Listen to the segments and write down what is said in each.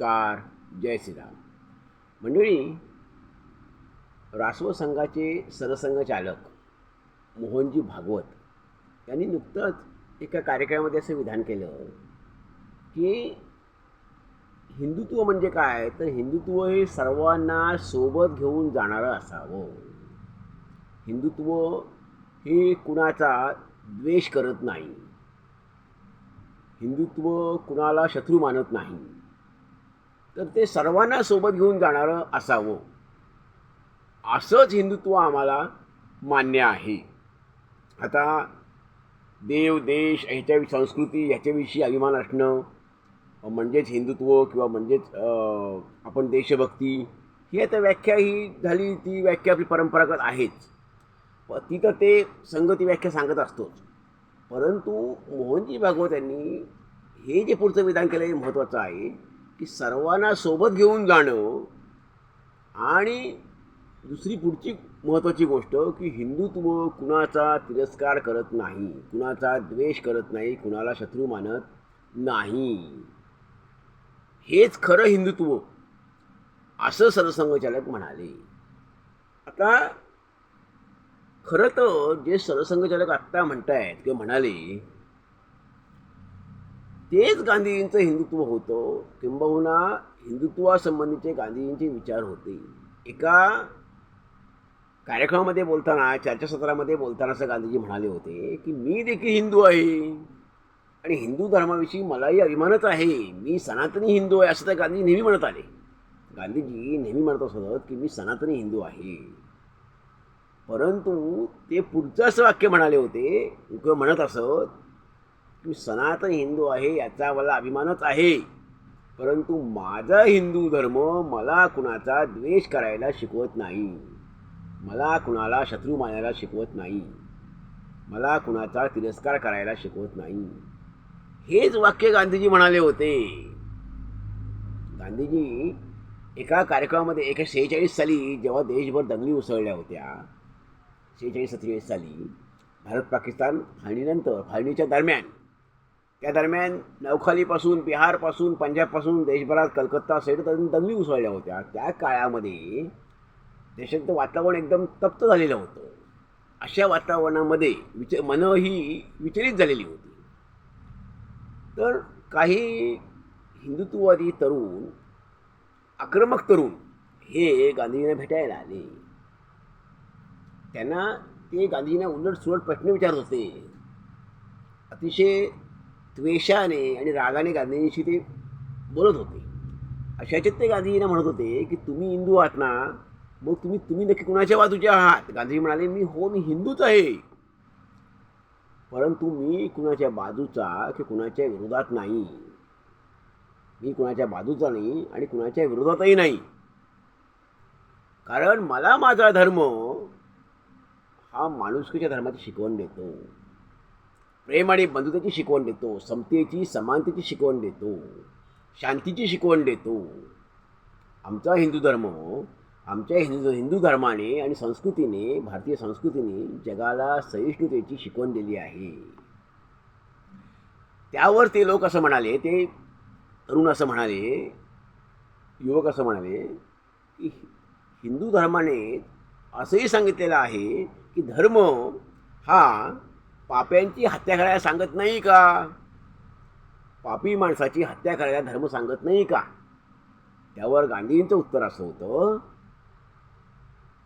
नमस्कार जय श्रीराम. मंडळी रासव संघाचे सरसंघचालक मोहनजी भागवत यांनी नुकतंच एका कार्यक्रमामध्ये असं विधान केलं की हिंदुत्व म्हणजे काय? तर हिंदुत्व हे सर्वांना सोबत घेऊन जाणारं असावं. हिंदुत्व हे कुणाचा द्वेष करत नाही. हिंदुत्व कुणाला शत्रू मानत नाही. तर ते सर्वांना सोबत घेऊन जाणारं असावं. असंच हिंदुत्व आम्हाला मान्य आहे. आता देव देश ह्याच्या संस्कृती ह्याच्याविषयी अभिमान असणं म्हणजेच हिंदुत्व किंवा म्हणजेच आपण देशभक्ती ही आता व्याख्या ही झाली ती व्याख्या आपली परंपरागत आहेच. प ती तर ते संगती व्याख्या सांगत असतोच. परंतु मोहनजी भागवत यांनी हे जे पुढचं विधान केलं हे महत्त्वाचं आहे. की सर्वांना सोबत घेऊन जाणं आणि दुसरी पुढची महत्त्वाची गोष्ट की हिंदुत्व कुणाचा तिरस्कार करत नाही कुणाचा द्वेष करत नाही कुणाला शत्रू मानत नाही. हेच खरं हिंदुत्व. असं सरसंघचालक म्हणाले. आता खरं तर जे सरसंघचालक आत्ता म्हणतायत किंवा म्हणाले तेच गांधीजींचं हिंदुत्व होतं. किंबहुना हिंदुत्वासंबंधीचे गांधीजींचे विचार होते. एका कार्यक्रमामध्ये बोलताना चर्चासत्रामध्ये बोलताना असं गांधीजी म्हणाले होते की मी देखील हिंदू आहे. आणि हिंदू धर्माविषयी मलाही अभिमानच आहे. मी सनातनी हिंदू आहे असं तर गांधी नेहमी म्हणत आले. गांधीजी नेहमी म्हणत असत की मी सनातनी हिंदू आहे. परंतु ते पुढचं असं वाक्य म्हणाले होते. किंवा म्हणत असत मी सनातन हिंदू आहे याचा मला अभिमानच आहे. परंतु माझा हिंदू धर्म मला कुणाचा द्वेष करायला शिकवत नाही. मला कुणाला शत्रू मानायला शिकवत नाही. मला कुणाचा तिरस्कार करायला शिकवत नाही. हेच वाक्य गांधीजी म्हणाले होते. गांधीजी एका कार्यक्रमामध्ये एका शेहेचाळीस साली जेव्हा देशभर दंगली उसळल्या होत्या शेहेचाळीस सत्तेचाळीस साली भारत पाकिस्तान फाळणीनंतर फाळणीच्या दरम्यान त्या दरम्यान नवखालीपासून बिहारपासून पंजाबपासून देशभरात कलकत्ता सहित दंगली उसळल्या होत्या. त्या काळामध्ये देशाचं वातावरण एकदम तप्त झालेलं होतं. अशा वातावरणामध्ये विच मनं ही विचलित झालेली होती. तर काही हिंदुत्ववादी तरुण आक्रमक तरुण हे गांधीजींना भेटायला आले. त्यांना ते गांधीजींना उलट सुलट प्रश्न विचारत होते. अतिशय द्वेषाने आणि रागाने गांधीजींशी ते बोलत होते. अशाच्यात ते गांधीजींना म्हणत होते की तुम्ही हिंदू आहात ना मग तुम्ही तुम्ही नक्की कुणाच्या बाजूचे आहात? गांधीजी म्हणाले मी हो मी हिंदूच आहे. परंतु मी कुणाच्या बाजूचा की कुणाच्या विरोधात नाही. मी कुणाच्या बाजूचा नाही आणि कुणाच्या विरोधातही नाही. कारण मला माझा धर्म हा माणुसकीच्या धर्माची शिकवण देतो. प्रेम आणि बंधुतेची शिकवण देतो समतेची समानतेची शिकवण देतो शांतीची शिकवण देतो. आमचा हिंदू धर्म आमच्या हिंदू हिंदू धर्माने आणि संस्कृतीने भारतीय संस्कृतीने जगाला सहिष्णुतेची शिकवण दिली आहे. त्यावर ते लोक असं म्हणाले ते तरुण असं म्हणाले युवक असं म्हणाले की हिंदू धर्माने असंही सांगितलेलं आहे की धर्म हा पाप्यांची हत्या करायला सांगत नाही का? पापी माणसाची हत्या करायला धर्म सांगत नाही का? त्यावर गांधींचं उत्तर असं होतं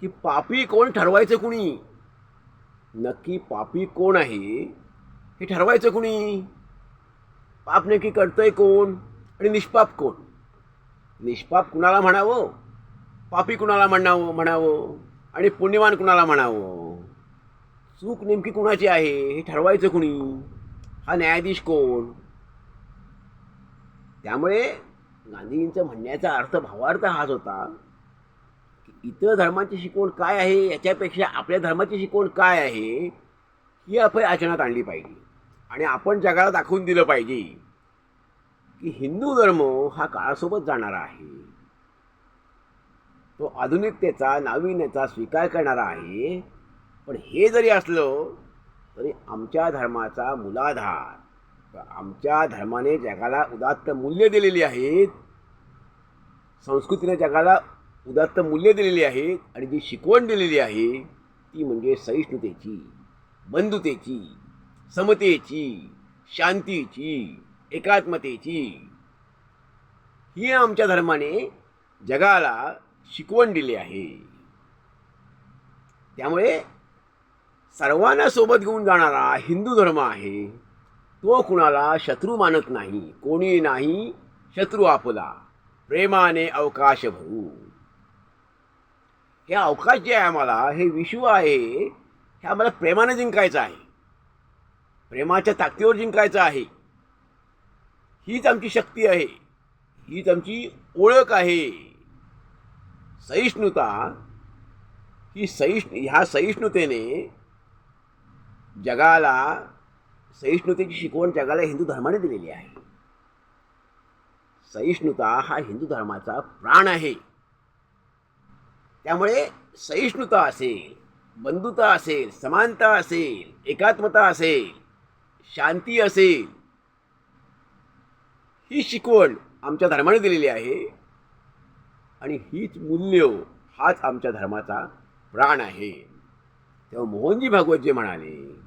की पापी कोण ठरवायचं कुणी? नक्की पापी कोण आहे हे ठरवायचं कुणी? पाप नक्की करतंय कोण आणि निष्पाप कोण? निष्पाप कुणाला म्हणावं? पापी कुणाला म्हणावं म्हणावं? आणि पुण्यवान कुणाला म्हणावं? चूक नेमकी कुणाची आहे? हे ठरवायचं कुणी? हा न्यायाधीश कोण? त्यामुळे गांधीजींचं म्हणण्याचा अर्थ भावार्थ हाच होता की इतर धर्माची शिकवण काय आहे? याच्यापेक्षा आपल्या धर्माची शिकवण काय आहे? ही आपण आचरणात आणली पाहिजे. आणि आपण जगाला दाखवून दिलं पाहिजे की हिंदू धर्म हा काळासोबत जाणारा आहे. तो आधुनिकतेचा नाविन्याचा स्वीकार करणारा आहे. पण हे जरी असलं तरी आमच्या धर्माचा मुलाधार आमच्या धर्माने जगाला उदात्त मूल्य दिलेली आहेत संस्कृतीने जगाला उदात्त मूल्य दिलेली आहेत आणि जी शिकवण दिलेली आहे ती म्हणजे सहिष्णुतेची बंधुतेची समतेची शांतीची एकात्मतेची. ही आमच्या धर्माने जगाला शिकवण दिली आहे. त्यामुळे सर्वांना सोबत घेऊन जाणारा हिंदू धर्म आहे. तो कुणाला शत्रू मानत नाही. कोणी नाही शत्रू आपला. प्रेमाने अवकाश भरू. हे अवकाश जे आहे आम्हाला हे विश्व आहे. हे आम्हाला प्रेमाने जिंकायचं आहे. प्रेमाच्या ताकदीवर जिंकायचं आहे. हीच आमची शक्ती आहे. हीच आमची ओळख आहे. सहिष्णुता ही सहिष्णु ह्या सहिष्णुतेने जगाला सहिष्णुतेची शिकवण जगाला हिंदू धर्माने दिलेली आहे. सहिष्णुता हा हिंदू धर्माचा प्राण आहे. त्यामुळे सहिष्णुता असेल बंधुता असेल समानता असेल एकात्मता असेल शांती असेल ही शिकवण आमच्या धर्माने दिलेली आहे. आणि हीच मूल्य हाच आमच्या धर्माचा प्राण आहे. तेव्हा मोहनजी भागवत जे म्हणाले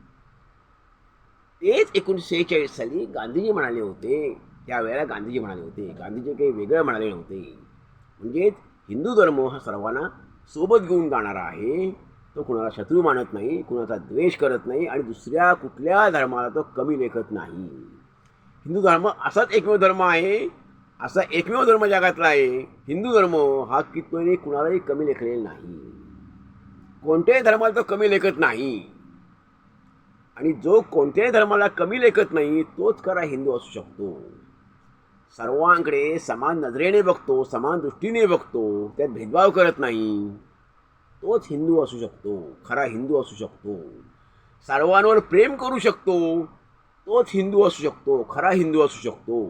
तेच एकोणीसशे सेहेचाळीस साली गांधीजी म्हणाले होते. त्यावेळेला गांधीजी म्हणाले होते. गांधीजी काही वेगळं म्हणाले नव्हते. म्हणजेच हिंदू धर्म हा सर्वांना सोबत घेऊन जाणारा आहे. तो कुणाला शत्रू मानत नाही कुणाचा द्वेष करत नाही आणि दुसऱ्या कुठल्या धर्माला तो कमी लेखत नाही. हिंदू धर्म असाच एकमेव धर्म आहे असा एकमेव धर्म जगातला आहे. हिंदू धर्म हा कितपणे कुणालाही कमी लेखलेला नाही. कोणत्याही धर्माला तो कमी लेखत नाही. आणि जो कोणत्याही धर्माला कमी लेखत नाही तोच खरा हिंदू असू शकतो. सर्वांकडे समान नजरेने बघतो समान दृष्टीने बघतो त्यात भेदभाव करत नाही. तोच हिंदू असू शकतो खरा हिंदू असू शकतो. सर्वांवर प्रेम करू शकतो तोच हिंदू असू शकतो खरा हिंदू असू शकतो.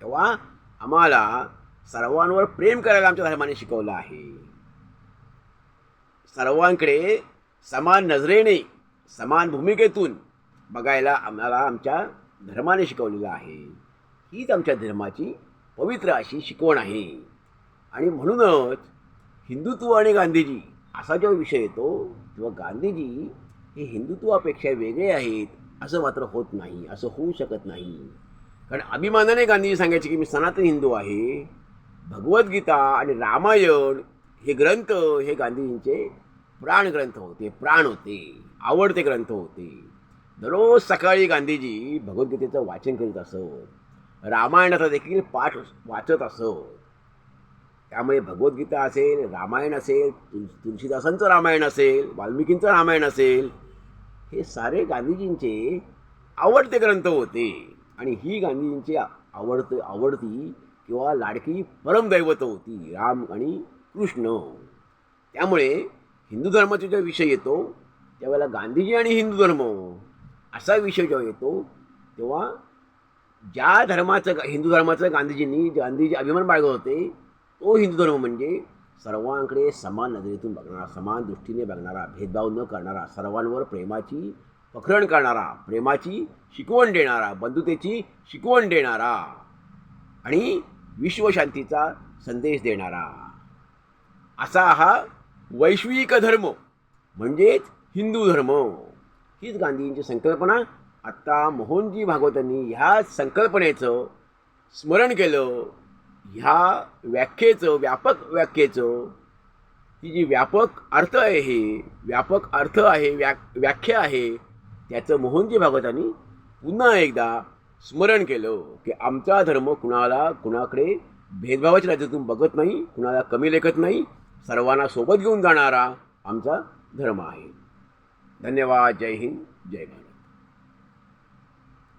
तेव्हा आम्हाला सर्वांवर प्रेम करायला आमच्या धर्माने शिकवलं आहे. सर्वांकडे समान नजरेने समान भूमिकेतून बघायला आम्हाला आमच्या धर्माने शिकवलेलं आहे. हीच आमच्या धर्माची पवित्र अशी शिकवण आहे. आणि म्हणूनच हिंदुत्व आणि गांधीजी असा जो विषय येतो तेव्हा गांधीजी हे हिंदुत्वापेक्षा वेगळे आहेत असं मात्र होत नाही असं होऊ शकत नाही. कारण अभिमानाने गांधीजी सांगायचे की मी सनातन हिंदू आहे. भगवद्गीता आणि रामायण हे ग्रंथ हे गांधीजींचे प्राण ग्रंथ होते प्राण होते आवडते ग्रंथ होते. दररोज सकाळी गांधीजी भगवद्गीतेचं वाचन करीत असत. रामायणाचा देखील पाठ वाचत असत. त्यामुळे भगवद्गीता असेल रामायण असेल तुल तुलसीदासांचं रामायण असेल वाल्मिकींचं रामायण असेल हे सारे गांधीजींचे आवडते ग्रंथ होते. आणि ही गांधीजींची आवडत आवडती किंवा लाडकी परमदैवत होती राम आणि कृष्ण. त्यामुळे हिंदू धर्माचा जेव्हा विषय येतो त्यावेळेला गांधीजी आणि हिंदू धर्म असा विषय जेव्हा येतो तेव्हा ज्या धर्माचं हिंदू धर्माचं गांधीजींनी गांधीजी अभिमान बाळगत होते तो हिंदू धर्म म्हणजे सर्वांकडे समान नजरेतून बघणारा समान दृष्टीने बघणारा भेदभाव न करणारा सर्वांवर प्रेमाची पखरण करणारा प्रेमाची शिकवण देणारा बंधुतेची शिकवण देणारा आणि विश्वशांतीचा संदेश देणारा. असा हा वैश्विक धर्म म्हणजेच हिंदू धर्म. हीच गांधींची संकल्पना. आत्ता मोहनजी भागवतांनी ह्या संकल्पनेचं स्मरण केलं. ह्या व्याख्येचं व्यापक व्याख्येचं. ही जी व्यापक अर्थ आहे हे व्यापक अर्थ आहे व्या व्याख्या आहे त्याचं मोहनजी भागवतांनी पुन्हा एकदा स्मरण केलं की आमचा धर्म कुणाला कुणाकडे भेदभावाच्या राज्यातून बघत नाही कुणाला कमी लेखत नाही सर्वांना सोबत घेऊन जाणारा आमचा धर्म आहे. धन्यवाद. जय हिंद. जय भारत.